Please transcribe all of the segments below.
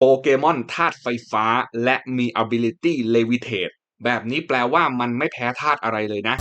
โปเกมอนธาตุไฟฟ้า และมี ability levitate แบบนี้แปลว่ามันไม่แพ้ธาตุอะไรเลยนะ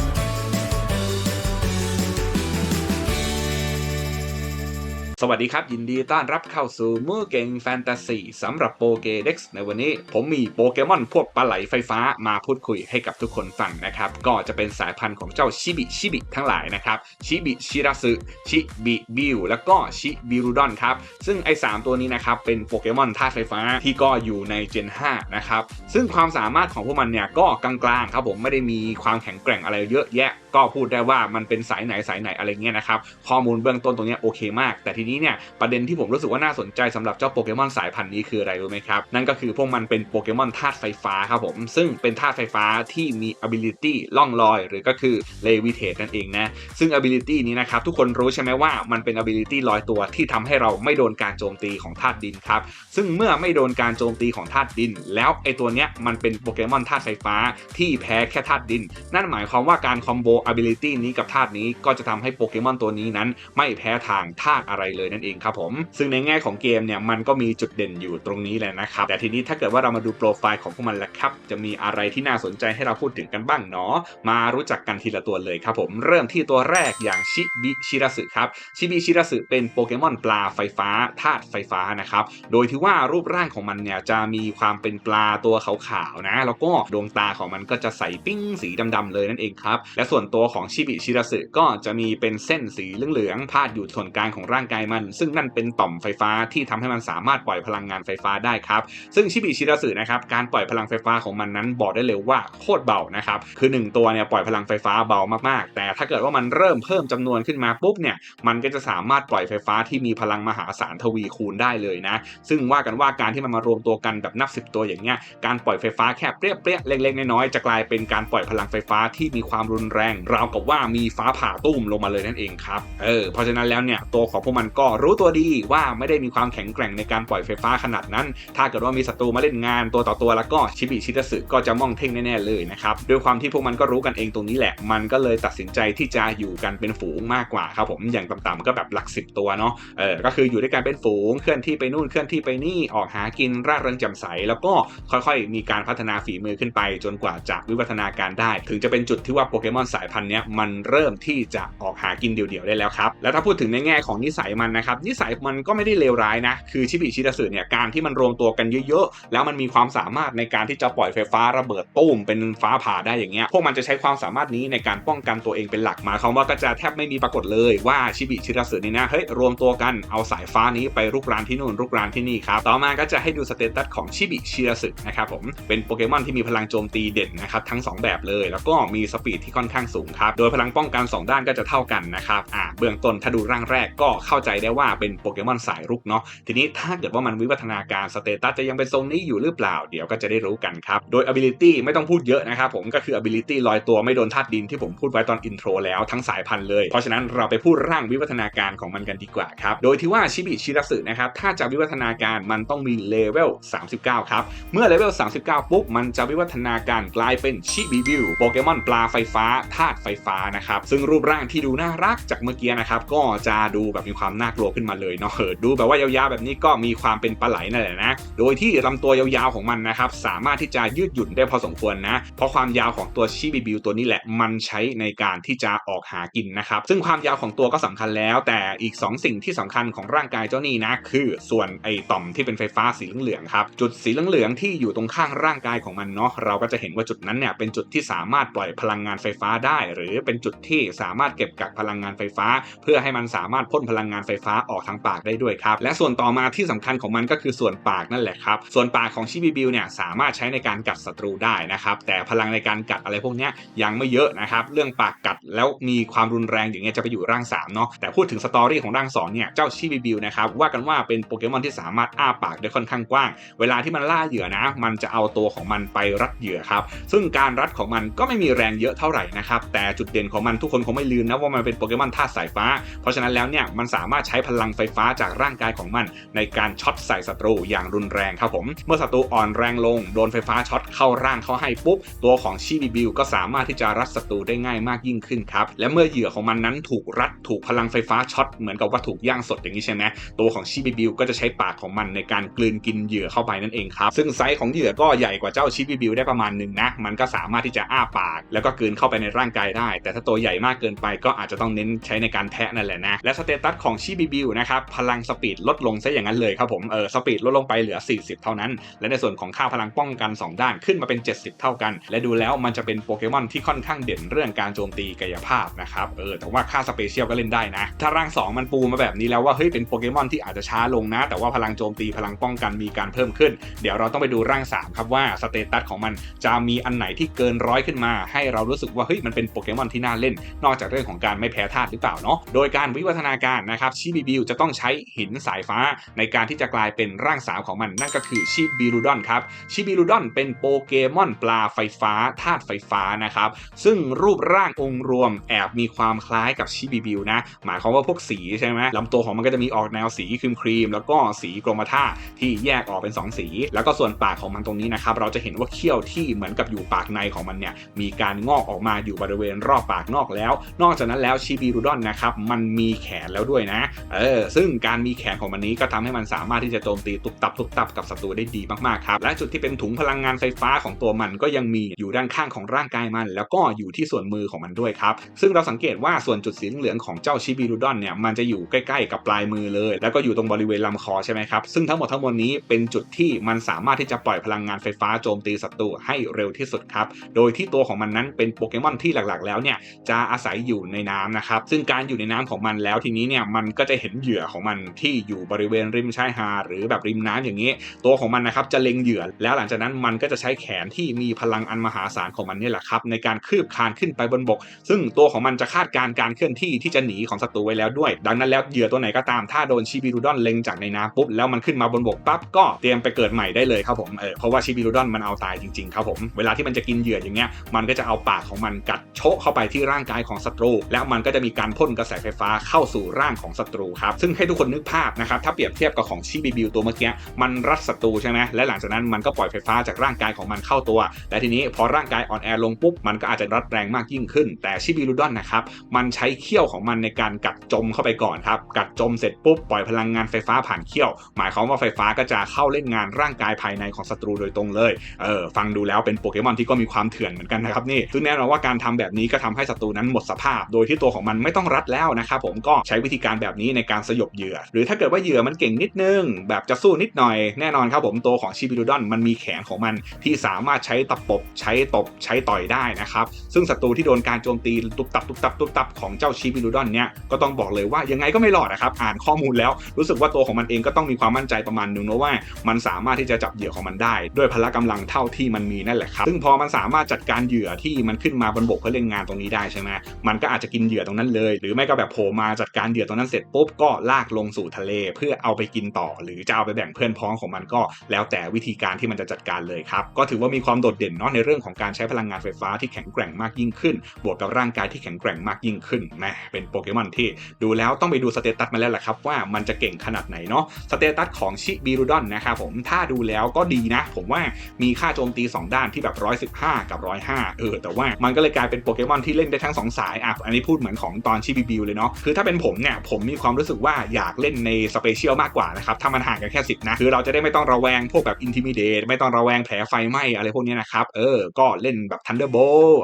สวัสดีครับ ยินดีต้อนรับเข้าสู่มือเก่งแฟนตาซีสำหรับโปเกเด็กในวันนี้ผมมีโปเกมอนพวกปลาไหลไฟฟ้ามาพูดคุยให้กับทุกคนฟังนะครับ ก็จะเป็นสายพันธุ์ของเจ้าชิบิชิบิทั้งหลายนะครับชิบิชิราสึชิบิบิวแล้วก็ชิบิรุดอนครับ ซึ่งไอ้สามตัวนี้นะครับ เป็นโปเกมอนธาตุไฟฟ้าที่ก็อยู่ในเจน 5 นะครับ ซึ่งความสามารถของพวกมันเนี่ยก็กลางๆครับผมไม่ได้มีความแข็งแกร่งอะไรเยอะแยะ ก็พูดได้ว่ามันเป็นสายไหนสายไหนอะไรเงี้ยนะครับข้อมูลเบื้องต้นตรงเนี้ยโอเคมากแต่ทีนี้เนี่ยประเด็นที่ผมรู้สึกว่าน่าสนใจสำหรับเจ้าโปเกมอนสายพันธุ์นี้คืออะไรรู้ไหมครับ นั่นก็คือพวกมันเป็นโปเกมอนธาตุไฟฟ้าครับผม ซึ่งเป็นธาตุไฟฟ้าที่มี ability ล่องลอย หรือก็คือ levitate นั่นเองนะ ซึ่ง ability นี้นะครับ ทุกคนรู้ใช่ไหมว่ามันเป็น ability ลอยตัวที่ทำให้เราไม่โดนการโจมตีของธาตุดินครับ ซึ่งเมื่อไม่โดนการโจมตีของธาตุดิน แล้วไอตัวเนี้ยมันเป็นโปเกมอนธาตุไฟฟ้าที่แพ้แค่ธาตุดิน นั่นหมายความว่าการคอมโบ ability นี้กับธาตุนี้ก็จะทำให้โปเกมอนตัวนี้นั้น ไม่แพ้ทางธาตุอะไรเลยนั่นเองครับผม ซึ่งในแง่ของเกมเนี่ยมันก็มีจุดเด่นอยู่ตรงนี้แหละนะครับ แต่ทีนี้ถ้าเกิดว่าเรามาดูโปรไฟล์ของพวกมันแล้วครับ จะมีอะไรที่น่าสนใจให้เราพูดถึงกันบ้างเนาะ มารู้จักกันทีละตัวเลยครับผม เริ่มที่ตัวแรกอย่างชิบิชิราสึครับ ชิบิชิราสึเป็นโปเกมอนปลาไฟฟ้าธาตุไฟฟ้านะครับ โดยที่ว่ารูปร่างของมันเนี่ยจะมีความเป็นปลาตัวขาวๆนะ แล้วก็ดวงตาของมันก็จะใสปิ้งสีดำๆเลยนั่นเองครับ และส่วนตัวของชิบิชิราสึก็จะมีเป็นเส้นสีเหลืองๆพาดอยู่ส่วนกลางของร่างกายมัน ซึ่งนั่นเป็นต่อมไฟฟ้าที่ทำให้มันสามารถปล่อยพลังงานไฟฟ้าได้ครับ ซึ่งชิบิชิราสึนะครับการปล่อยพลังไฟฟ้าของมันนั้นบอกได้เลยว่าโคตรเบานะครับคือ 1 ตัวเนี่ยปล่อยพลังไฟฟ้าเบามากๆ แต่ถ้าเกิดว่ามันเริ่มเพิ่มจำนวนขึ้นมาปุ๊บเนี่ยมันก็จะสามารถปล่อยไฟฟ้าที่มีพลังมหาศาลทวีคูณได้เลยนะ ซึ่งว่ากันว่าการที่มันมารวมตัวกันแบบนับ 10 ตัวอย่างเงี้ยการปล่อยไฟฟ้าแค่เปรี้ยเปรี้ยๆเล็กๆน้อยๆจะกลายเป็นการปล่อยพลังไฟฟ้าที่มีความรุนแรง ราวกับว่ามีฟ้าผ่าตุ้มลงมาเลยนั่นเองครับเออเพราะฉะนั้นแล้วเนี่ยตัวของพวกมันก็รู้ตัวดีว่าไม่ได้มีความแข็งแกร่งในการปล่อยไฟฟ้าขนาดนั้น ถ้าเกิดว่ามีศัตรูมาเล่นงานตัวต่อตัวแล้วก็ชิบิชิตสึก็จะม่องเท่งแน่ๆเลยนะครับด้วยความที่พวกมันก็รู้กันเองตรงนี้แหละ มันก็เลยตัดสินใจที่จะอยู่กันเป็นฝูงมากกว่าครับผมอย่างต่ำๆก็แบบหลักสิบตัวเนาะเออก็คืออยู่ด้วยกันเป็นฝูงเคลื่อนที่ไปนู่นเคลื่อนที่ไปนี่ออกหากินร่าเริงแจ่มใส แล้วก็ค่อยๆ มีการพัฒนาฝีมือขึ้นไป จนกว่าจะวิวัฒนาการได้ ถึงจะเป็นจุดที่ว่าโปเกมอนสายพันธุ์เนี้ยมันเริ่มที่จะออกหากินเดี่ยวๆได้แล้วครับแล้วถ้าพูดถึงในแง่ของนิสัยมันนะครับนิสัยมันก็ไม่ได้เลวร้ายนะ คือชิบิชิดาสึเนี่ยการที่มันรวมตัวกันเยอะๆ แล้วมันมีความสามารถในการที่จะปล่อยไฟฟ้าระเบิดตุ้มเป็นฟ้าผ่าได้อย่างเงี้ยพวกมันจะใช้ความสามารถนี้ในการป้องกันตัวเองเป็นหลักหมายความว่าก็จะแทบไม่มีปรากฏเลยว่าชิบิชิดาสึนี่นะเฮ้ยรวมตัวกันเอาสายฟ้านี้ไปรุกรานที่นู่นรุกรานที่นี่ครับต่อมาก็จะให้ดูสเตตัสของชิบิชิดาสึนะครับผมเป็นโปเกมอนที่มีพลังโจมตีเด่นนะครับทั้ง 2 แบบเลย แล้วก็มีสปีดที่ค่อนข้างสูงครับโดยพลังป้องกัน 2 ด้านก็จะเท่ากันนะครับอ่าเบื้องต้นถ้าดูร่างแรกก็เข้าใจได้ว่าเป็นโปเกมอนสายรุกเนาะทีนี้ถ้าเกิดว่ามันวิวัฒนาการสเตตัสจะยังเป็นทรงนี้อยู่หรือเปล่าเดี๋ยวก็จะได้รู้กันครับ โดย ability ไม่ต้องพูดเยอะนะครับผมก็คือ ability ลอยตัวไม่โดนธาตุดินที่ผมพูดไว้ตอนอินโทรแล้วทั้งสายพันธุ์เลย เพราะฉะนั้นเราไปพูดร่างวิวัฒนาการของมันกันดีกว่าครับ โดยที่ว่าชิบิชิรัสึนะครับถ้าจะวิวัฒนาการมันต้องมีเลเวล 39 ครับ เมื่อเลเวล 39 ปุ๊บ มันจะวิวัฒนาการกลายเป็นชิบิบิวโปเกมอนปลาไฟฟ้าธาตุไฟฟ้านะครับซึ่งรูปร่างที่ดูน่ารักจากเมื่อกี้นะครับก็จะดูแบบมีความน่ากลัวขึ้นมาเลยเนาะเออดูแบบว่ายาวๆแบบนี้ก็มีความเป็นปลาไหลนั่นแหละนะโดยที่ลำตัวยาวๆของมันนะครับสามารถที่จะยืดหยุ่นได้พอสมควรนะเพราะความยาวของตัวชิบิบิวตัวนี้แหละมันใช้ในการที่จะออกหากินนะครับซึ่งความยาวของตัวก็สำคัญแล้ว แต่อีก 2 สิ่งที่สำคัญของร่างกายเจ้านี่นะคือส่วนไอต่อมที่เป็นไฟฟ้าสีเหลืองๆครับจุดสีเหลืองๆที่อยู่ตรงข้างร่างกายของมันเนาะเราก็จะเห็นว่าจุดนั้นเนี่ยเป็นจุดที่สามารถปล่อยพลังงานไฟฟ้าได้ หรือเป็นจุดที่สามารถเก็บกักพลังงานไฟฟ้า เพื่อให้มันสามารถพ่นพลังงานไฟฟ้าออกทางปากได้ด้วยครับ และส่วนต่อมาที่สำคัญของมันก็คือส่วนปากนั่นแหละครับ ส่วนปากของชิบิบิวเนี่ยสามารถใช้ในการกัดศัตรูได้นะครับ แต่พลังในการกัดอะไรพวกนี้ยังไม่เยอะนะครับ เรื่องปากกัดแล้วมีความรุนแรงอย่างเงี้ยจะไปอยู่ร่าง3เนาะ แต่พูดถึงสตอรี่ของร่าง2เนี่ย เจ้าชิบิบิวนะครับว่ากันว่าเป็นโปเกมอนที่สามารถอ้าปากได้ค่อนข้างกว้าง เวลาที่มันล่าเหยื่อนะ มันจะเอาตัวของมันไปรัดเหยื่อครับ ซึ่งการรัดของมันก็ไม่มีแรงเยอะเท่าไหร่นะครับ แต่จุดเด่นของมันทุกคนคงไม่ลืมนะว่ามันเป็นโปเกมอนธาตุสายฟ้า เพราะฉะนั้นแล้วเนี่ยมันสามารถารถใช้พลังไฟฟ้าจากร่างกายของมัน ในการช็อตใส่ศัตรูอย่างรุนแรงครับผม เมื่อศัตรูอ่อนแรงลงโดนไฟฟ้าช็อตเข้าร่างเขาให้ปุ๊บ ตัวของชิบิบิวก็สามารถที่จะรัดศัตรูได้ง่ายมากยิ่งขึ้นครับ และเมื่อเหยื่อของมันนั้นถูกรัดถูกพลังไฟฟ้าช็อตเหมือนกับว่าถูกย่างสดอย่างนี้ใช่ไหมตัวของชิบิบิวก็จะใช้ปากของมันในการกลืนกินเหยื่อเข้าไปนั่นเองครับ ซึ่งไซส์ของเหยื่อก็ใหญ่กว่าเจ้าชิบิบิวได้ประมาณหนึ่งนะ มันก็สามารถที่จะอ้าปาก แล้วก็กลืนเข้าไปในร่างกายได้ แต่ถ้าตัวใหญ่มากเกินไปก็อาจจะต้องเน้นใช้ในการแทะนั่นแหละนะ และสเตตัสของชิบิบิวนะครับพลังสปีดลดลงซะอย่างนั้นเลยครับผมเออสปีดลดลงไปเหลือ 40 เท่านั้น และในส่วนของค่าพลังป้องกัน 2 ด้านขึ้นมาเป็น 70 เท่ากัน และดูแล้วมันจะเป็นโปเกมอนที่ค่อนข้างเด่นเรื่องการโจมตีกายภาพนะครับเออแต่ว่าค่าสเปเชียลก็เล่นได้นะ ถ้าร่าง 2 มันปูมาแบบนี้แล้วว่าเฮ้ยเป็นโปเกมอนที่อาจจะช้าลงนะ แต่ว่าพลังโจมตีพลังป้องกันมีการเพิ่มขึ้น เดี๋ยวเราต้องไปดูร่าง 3 ครับว่าสเตตัสของมันจะมีอันไหนที่เกินร้อยขึ้นมา ให้เรารู้สึกว่าเฮ้ยมันเป็นโปเกมอนที่น่าเล่น นอกจากเรื่องของการไม่แพ้ธาตุหรือเปล่าเนาะโดยการวิวัฒนาการนะครับชิบิบิวจะต้องใช้หินสายฟ้าในการที่จะกลายเป็นร่างสาวของมัน นั่นก็คือชิบิรูดอนครับชิบิรูดอนเป็นโปเกมอนปลาไฟฟ้าธาตุไฟฟ้านะครับซึ่งรูปร่างองค์รวมแอบมีความคล้ายกับชิบิบิวนะหมายความว่าพวกสีใช่ไหมลำตัวของมันก็จะมีออกแนวสีครีมครีมแล้วก็สีกรมท่าที่แยกออกเป็น 2 สี แล้วก็ส่วนปากของมันตรงนี้นะครับเราจะเห็นว่าเขี้ยวที่เหมือนกับอยู่ปากในของมันเนี่ยมีการงอกออกมาอยู่บริเวณรอบปากนอกแล้ว นอกจากนั้นแล้วชิบิรูดอนนะครับมันมีแขนแล้วด้วยนะเออซึ่งการมีแขนของมันนี้ก็ทำให้มันสามารถที่จะโจมตีตุบตับตุบตับกับศัตรูได้ดีมากๆครับและจุดที่เป็นถุงพลังงานไฟฟ้าของตัวมันก็ยังมีอยู่ด้านข้างของร่างกายมัน แล้วก็อยู่ที่ส่วนมือของมันด้วยครับซึ่งเราสังเกตว่าส่วนจุดสีเหลืองของเจ้าชิบิรูดอนเนี่ยมันจะอยู่ใกล้ๆกับปลายมือเลย แล้วก็อยู่ตรงบริเวณลำคอใช่ไหมครับซึ่งทั้งหมดทั้งมวลนี้เป็นจุดที่มันสามารถที่จะปล่อยพลังงานไฟฟ้าโจมตีศัตรูให้เร็วที่สุดครับโดยที่ตัวของมันนั้นเป็นโปเกมอนที่หลักๆ แล้วเนี่ยจะอาศัยอยู่ในน้ำนะครับซึ่งการอยู่ในน้ำของมันแล้วทีนี้เนี่ยมันก็จะเห็นเหยื่อของมันที่อยู่บริเวณริมชายหาดหรือแบบริมน้ำอย่างนี้ ตัวของมันนะครับจะเล็งเหยื่อ แล้วหลังจากนั้นมันก็จะใช้แขนที่มีพลังอันมหาศาลของมันนี่แหละครับในการคืบคลานขึ้นไปบนบก ซึ่งตัวของมันจะคาดการณ์การเคลื่อนที่ที่จะหนีของศัตรูไว้แล้วด้วย ดังนั้นแล้วเหยื่อตัวไหนก็ตามถ้าโดนชิบิรูดอนเล็งจากในน้ำปุ๊บแล้วมันขึ้นมาบนบกปั๊บก็เตรียมไปเกิดใหม่ได้เลยครับผมเออเพราะว่าชิบิรูดอนมันเอาตายจริงๆครับผมเวลาที่มันจะกินเหยื่ออย่างเงี้ยมันก็จะเอาปากของมันกัดโชะเข้าไปที่ร่างกายของศัตรู แล้วมันก็จะมีการพ่นกระแสไฟฟ้าเข้าสู่ร่างของศัตรูครับซึ่งให้ทุกคนนึกภาพนะครับถ้าเปรียบเทียบกับของชิบิบิวตัวเมื่อกี้มันรัดศัตรูใช่ไหมและหลังจากนั้นมันก็ปล่อยไฟฟ้าจากร่างกายของมันเข้าตัว และทีนี้พอร่างกายอ่อนแอลงปุ๊บมันก็อาจจะรัดแรงมากยิ่งขึ้น แต่ชิบิรูดอนนะครับมันใช้เขี้ยวของมันในการกัดจมเข้าไปก่อนครับกัดจมเสร็จปุ๊บปล่อยพลังงานไฟฟ้าผ่านเขี้ยว หมายความว่าไฟฟ้าก็จะเข้าเล่นงานร่างกายภายในของศัตรูโดยตรงเลยเออฟังดูแล้วเป็นโปเกมอนที่ก็มีความเถื่อนเหมือนกันนะครับนี่ซึ่งแน่นอนว่าการทำแบบนี้ก็ทำให้ศัตรูนั้นหมดสภาพ โดยที่ตัวของมันไม่ต้องรัดแล้วนะครับผมก็ใช้วิธีการแบบนี้ในการสยบเหยื่อ หรือถ้าเกิดว่าเหยื่อมันเก่งนิดนึง แบบจะสู้นิดหน่อยแน่นอนครับผมตัวของชิบิรูดอนมันมีแขนของมันที่สามารถใช้ตะปบใช้ตบใช้ต่อยได้นะครับ ซึ่งศัตรูที่โดนการโจมตีตุบตับตุบตับตุบตับของเจ้าชิบิรูดอนเนี่ยก็ต้องบอกเลยว่ายังไงก็ไม่รอดนะครับอ่านข้อมูลแล้วรู้สึกว่าตัวของมันเองก็ต้องมีความมั่นใจประมาณนึงนะว่า มันสามารถที่จะจับเหยื่อของมันได้ ด้วยพละกำลังเท่าที่มันมีนั่นแหละครับซึ่งพอมันสามารถจัดการเหยื่อที่มันขึ้นมาบนบกเพื่อเล่นงานตรงนี้ได้ใช่ไหมมันก็อาจจะกินเหยื่อตรงนั้นเลย หรือไม่ก็แบบโผล่มาจัดการเหยื่อตรงนั้นเสร็จปุ๊บก็ลากลงสู่ทะเล เพื่อเอาไปกินต่อ หรือจะเอาไปแบ่งเพื่อนพ้องของมันก็ แล้วแต่วิธีการที่มันจะจัดการเลยครับ ก็ถือว่ามีความโดดเด่นเนาะในเรื่องของการใช้พลังงานไฟฟ้าที่แข็งแกร่งมากยิ่งขึ้น บวกกับร่างกายที่แข็งแกร่งมากยิ่งขึ้นแมเป็นโปเกมอนที่ดูแล้วต้องไปดูสเตตัสมาแล้วแหละครับว่ามันจะเก่งขนาดไหนเนาะสเตตัสของชิบิรูดอนนะครับผมถ้าดูแล้วก็ดีนะ ผมว่ามีค่าโจมตี 2 ด้านที่แบบ 115 กับ 105 เออ แต่ว่ามันก็เลยกลายเป็นโปเกมอนที่เล่นได้ทั้ง 2 สายอะอันนี้พูดเหมือนของตอนชิบิบิวเลยเนาะคือถ้าเป็นผมเนี่ยผมมีความรู้สึกว่าอยากเล่นในสเปเชียลมากกว่านะครับถ้ามันห่างกันแค่ 10 นะ คือเราจะได้ไม่ต้องระแวงพวกแบบอินทิมิเดตไม่ต้องระแวงแผลไฟไหม้อะไรพวกนี้นะครับ เออ ก็เล่นแบบทันเดอร์โบ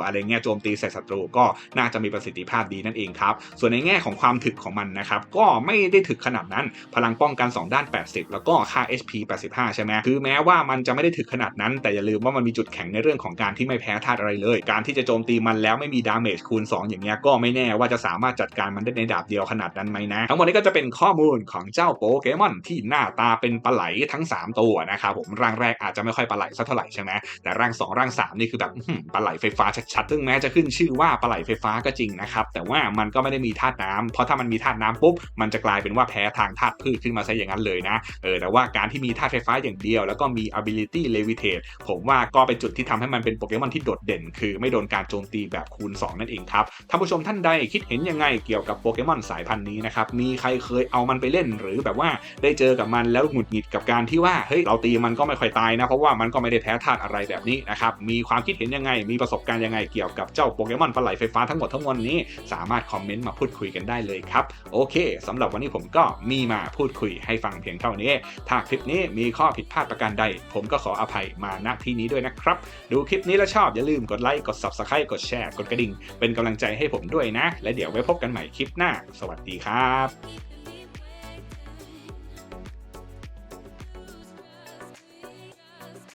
อะไรเงี้ยโจมตีใส่ศัตรูก็น่าจะมีประสิทธิภาพดีนั่นเองครับ ส่วนในแง่ของความถึกของมันนะครับ ก็ไม่ได้ถึกขนาดนั้น พลังป้องกัน 2 ด้าน 80 แล้วก็ค่า HP 85 ใช่ไหมคือแม้ว่ามันจะไม่ได้ถึกขนาดนั้น แต่อย่าลืมว่ามันมีจุดแข็งในเรื่องของการที่ไม่แพ้ธาตุอะไรเลย การที่จะโจมตีมันแล้วไม่มีดาเมจคูณ 2 อย่างเงี้ยก็ไม่แน่ว่าจะสามารถจัดการมันได้ในดาบเดียวขนาดนั้นไหมนะ ทั้งหมดนี้ก็จะเป็นข้อมูลของเจ้าโปเกมอนที่หน้าตาเป็นปลาไหลทั้ง 3 ตัวนะครับผมร่างแรกอาจจะไม่ค่อยปลาไหลสักเท่าไหร่ใช่ไหมแต่ร่าง 2 ร่าง 3 นี่คือแบบปลาไหลไฟฟ้าชัดๆ ซึ่งแม้จะขึ้นชื่อว่าปลาไหลไฟฟ้าก็จริงนะครับแต่ว่ามันก็ไม่ได้มีธาตุน้ำเพราะถ้ามันมีธาตุน้ำปุ๊บมันจะกลายเป็นว่าแพ้ทางธาตุพืชขึ้นมาซะอย่างนั้นเลยนะเออแต่ว่าการที่มีธาตุไฟฟ้าอย่างเดียว แล้วก็มี ability levitate ผมว่าก็เป็นจุดที่ทำให้มันเป็นโปเกมอนที่โดดเด่น คือไม่โดนการโจมตีแบบคูณ 2 นั่นเองครับท่านผู้ชมท่านใดคิดเห็นยังไงเกี่ยวกับโปเกมอนสายพันธุ์นี้นะครับนะครับมีใครเคยเอามันไปเล่น หรือแบบว่าได้เจอกับมันแล้วหงุดหงิดกับการที่ว่าเฮ้ยเราตีมันก็ไม่ค่อยตายนะเพราะว่ามันก็ไม่ได้แพ้ธาตุอะไรแบบนี้นะครับมีความคิดเห็นยังไง มีประสบการณ์ยังไงเกี่ยวกับเจ้าโปเกมอนปลาไหลไฟฟ้าทั้งหมดทั้งมวลนี้ สามารถคอมเมนต์มาพูดคุยกันได้เลยครับโอเคสำหรับวันนี้ผมก็มีมาพูดคุยให้ฟังเพียงเท่านี้ ถ้าคลิปนี้มีข้อผิดพลาดประการใด ผมก็ขออภัยมาณที่นี้ด้วยนะครับ ดูคลิปนี้แล้วชอบอย่าลืมกดไลค์กด Subscribe กดแชร์กดกระดิ่ง เป็นกำลังใจให้ผมด้วยนะ และเดี๋ยวไว้พบกันใหม่คลิปหน้า สวัสดีครับ